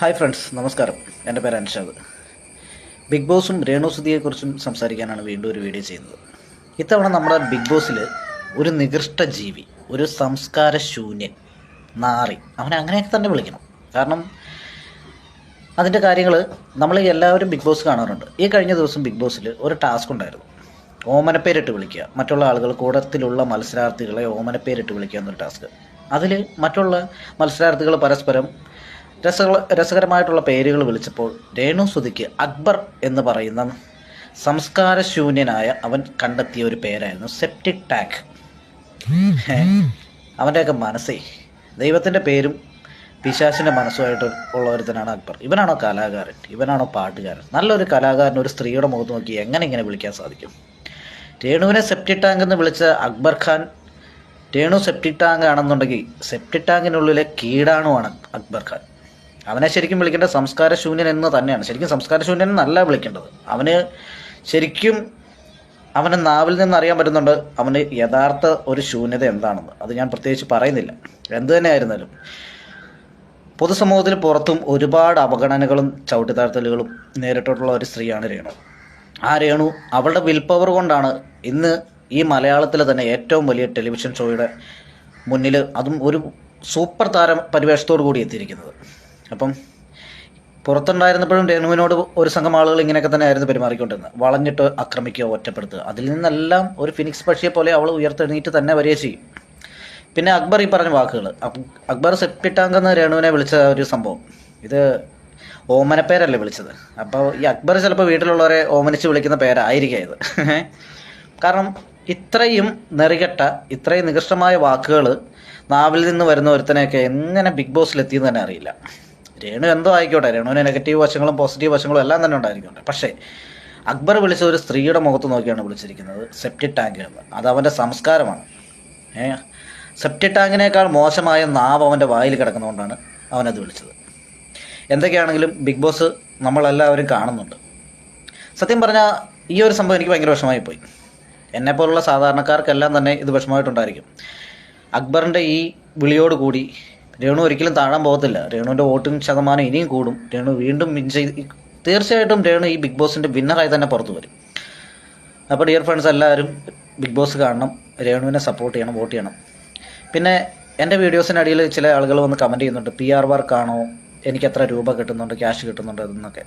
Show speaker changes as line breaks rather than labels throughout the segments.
Hi friends നമസ്കാരം. എന്റെ പേര് അൻഷാദ്. ബിഗ് ബോസും രേണുസുതിയെക്കുറിച്ചും സംസാരിക്കാനാണ് വീണ്ടും ഒരു വീഡിയോ ചെയ്യുന്നത്. ഇത്തവണ നമ്മുടെ ബിഗ് ബോസിൽ ഒരു നികൃഷ്ട ജീവി ഒരു സംസ്കാര ശൂന്യൻ നാറി. അവനെ അങ്ങനെയൊക്കെ തന്നെ വിളിക്കണം. കാരണം അതിന്റെ കാര്യങ്ങൾ നമ്മൾ എല്ലാവരും ബിഗ് ബോസ് കാണാറുണ്ട്. ഈ കഴിഞ്ഞ ദിവസം ബിഗ് ബോസിൽ ഒരു ടാസ്ക് ഉണ്ടായിരുന്നു. ഓമനപ്പേരിട്ട് വിളിക്കുക. മറ്റുള്ള ആളുകൾ കൂടത്തിലുള്ള മത്സരാർത്ഥികളെ ഓമനപ്പേരിട്ട് വിളിക്കുക എന്നൊരു ടാസ്ക്. അതിൽ മറ്റുള്ള മത്സരാർത്ഥികൾ പരസ്പരം രസ രസകരമായിട്ടുള്ള പേരുകൾ വിളിച്ചപ്പോൾ രേണു സുതിക്ക് അക്ബർ എന്ന് പറയുന്ന സംസ്കാരശൂന്യനായ അവൻ കണ്ടെത്തിയ ഒരു പേരായിരുന്നു സെപ്റ്റിക് ടാങ്ക് അവന്റെയൊക്കെ മനസ്സേ ദൈവത്തിന്റെ പേരും പിശാസിന്റെ മനസ്സുമായിട്ട് ഉള്ള ഒരുത്തനാണ് അക്ബർ. ഇവനാണോ കലാകാരൻ? ഇവനാണോ പാട്ടുകാരൻ? നല്ലൊരു കലാകാരൻ ഒരു സ്ത്രീയുടെ മുഖത്ത് നോക്കി എങ്ങനെ ഇങ്ങനെ വിളിക്കാൻ സാധിക്കും? രേണുവിനെ സെപ്റ്റിക് ടാങ്ക് എന്ന് വിളിച്ച അക്ബർ ഖാൻ രേണു സെപ്റ്റിക് ടാങ്ക് ആണെന്നുണ്ടെങ്കിൽ സെപ്റ്റിക് ടാങ്കിനുള്ളിലെ കീടാണുവാണ് അക്ബർ ഖാൻ. അവനെ ശരിക്കും വിളിക്കേണ്ട സംസ്കാര ശൂന്യൻ എന്ന് തന്നെയാണ്. ശരിക്കും സംസ്കാര ശൂന്യൻ എന്നല്ല വിളിക്കേണ്ടത്. അവന് ശരിക്കും അവന്റെ നാവിൽ നിന്ന് അറിയാൻ പറ്റുന്നുണ്ട് അവന് യഥാർത്ഥ ഒരു ശൂന്യത എന്താണെന്ന്. അത് ഞാൻ പ്രത്യേകിച്ച് പറയുന്നില്ല. എന്തു തന്നെ ആയിരുന്നാലും പൊതുസമൂഹത്തിന് പുറത്തും ഒരുപാട് അപഗണനകളും ചവിട്ടിത്താഴ്ത്തലുകളും നേരിട്ടിട്ടുള്ള ഒരു സ്ത്രീയാണ് രേണു. ആ രേണു അവളുടെ വിൽ പവർ കൊണ്ടാണ് ഇന്ന് ഈ മലയാളത്തിലെ തന്നെ ഏറ്റവും വലിയ ടെലിവിഷൻ ഷോയുടെ മുന്നിൽ അതും ഒരു സൂപ്പർ താരം പരിവേഷത്തോടു കൂടി എത്തിയിരിക്കുന്നത്. അപ്പം പുറത്തുണ്ടായിരുന്നപ്പോഴും രേണുവിനോട് ഒരു സംഘം ആളുകൾ ഇങ്ങനെയൊക്കെ തന്നെ ആയിരുന്നു പെരുമാറിക്കൊണ്ടിരുന്നത്. വളഞ്ഞിട്ട് ആക്രമിക്കുക ഒറ്റപ്പെടുത്തുക. അതിൽ നിന്നെല്ലാം ഒരു ഫിനിക്സ് പക്ഷിയെ പോലെ അവൾ ഉയർത്തെണീറ്റ് തന്നെ വരിക ചെയ്യും. പിന്നെ അക്ബർ ഈ പറഞ്ഞ വാക്കുകൾ. അക്ബർ സെപ്റ്റിട്ടാങ്കെന്ന് രേണുവിനെ വിളിച്ച ഒരു സംഭവം. ഇത് ഓമനപ്പേരല്ലേ വിളിച്ചത്. അപ്പോൾ ഈ അക്ബർ ചിലപ്പോൾ വീട്ടിലുള്ളവരെ ഓമനിച്ച് വിളിക്കുന്ന പേരായിരിക്കാം ഇത്. കാരണം ഇത്രയും നെറികെട്ട ഇത്രയും നികൃഷ്ടമായ വാക്കുകൾ നാവിൽ നിന്ന് വരുന്ന ഒരുത്തനെയൊക്കെ എങ്ങനെ ബിഗ് ബോസിലെത്തിയെന്ന് തന്നെ അറിയില്ല. രേണു എന്തോ ആയിക്കോട്ടെ. രേണുവിന് നെഗറ്റീവ് വശങ്ങളും പോസിറ്റീവ് വശങ്ങളും എല്ലാം തന്നെ ഉണ്ടായിരിക്കട്ടെ പക്ഷേ അക്ബർ വിളിച്ച ഒരു സ്ത്രീയുടെ മുഖത്ത് നോക്കിയാണ് വിളിച്ചിരിക്കുന്നത് സെപ്റ്റി ടാങ്ക് എന്ന്. അത് അവന്റെ സംസ്കാരമാണ്. ഏ? സെപ്റ്റി ടാങ്കിനേക്കാൾ മോശമായ നാവ് അവന്റെ വായിൽ കിടക്കുന്നതുകൊണ്ടാണ് അവനത് വിളിച്ചത്. എന്തൊക്കെയാണെങ്കിലും ബിഗ് ബോസ് നമ്മളെല്ലാവരും കാണുന്നുണ്ട്. സത്യം പറഞ്ഞാൽ ഈ ഒരു സംഭവം എനിക്ക് ഭയങ്കര വിഷമമായി പോയി. എന്നെപ്പോലുള്ള സാധാരണക്കാർക്കെല്ലാം തന്നെ ഇത് വിഷമമായിട്ടുണ്ടായിരിക്കും. അക്ബറിന്റെ ഈ വിളിയോട് കൂടി രേണു ഒരിക്കലും താഴാൻ പോകത്തില്ല. രേണുവിന്റെ വോട്ടിംഗ് ശതമാനം ഇനിയും കൂടും. രേണു വീണ്ടും വിൻ ചെയ്ത് തീർച്ചയായിട്ടും രേണു ഈ ബിഗ് ബോസിന്റെ വിന്നറായി തന്നെ പുറത്തു വരും. അപ്പോൾ ഡിയർ ഫ്രണ്ട്സ് എല്ലാവരും ബിഗ് ബോസ് കാണണം. രേണുവിനെ സപ്പോർട്ട് ചെയ്യണം വോട്ട് ചെയ്യണം. പിന്നെ എന്റെ വീഡിയോസിനടിയിൽ ചില ആളുകൾ വന്ന് കമന്റ് ചെയ്യുന്നുണ്ട് പി ആർ വർക്കാണോ എനിക്ക് എത്ര രൂപ കിട്ടുന്നുണ്ട് ക്യാഷ് കിട്ടുന്നുണ്ട് എന്നൊക്കെ.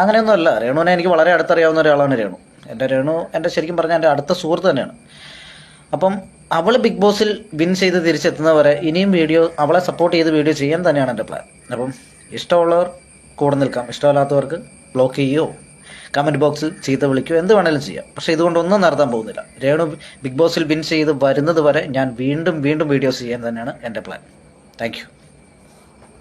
അങ്ങനെയൊന്നുമല്ല രേണുവിനെ എനിക്ക് വളരെ അടുത്തറിയാവുന്ന ഒരാളാണ് രേണു. എന്റെ രേണു എന്റെ ശരിക്കും പറഞ്ഞാൽ എന്റെ അടുത്ത സുഹൃത്ത് തന്നെയാണ്. അപ്പം അവൾ ബിഗ് ബോസിൽ വിൻ ചെയ്ത് തിരിച്ചെത്തുന്നവരെ ഇനിയും വീഡിയോ അവളെ സപ്പോർട്ട് ചെയ്ത് വീഡിയോ ചെയ്യാൻ തന്നെയാണ് എന്റെ പ്ലാൻ അപ്പം ഇഷ്ടമുള്ളവർ കൂടെ നിൽക്കാം. ഇഷ്ടമല്ലാത്തവർക്ക് ബ്ലോക്ക് ചെയ്യോ കമന്റ് ബോക്സിൽ ചീത്ത വിളിക്കുകയോ എന്ത് വേണേലും ചെയ്യാം. പക്ഷേ ഇതുകൊണ്ടൊന്നും നടത്താൻ പോകുന്നില്ല. രേണു ബിഗ് ബോസിൽ വിൻ ചെയ്ത് വരുന്നത് വരെ ഞാൻ വീണ്ടും വീണ്ടും വീഡിയോസ് ചെയ്യാൻ തന്നെയാണ് എന്റെ പ്ലാൻ താങ്ക്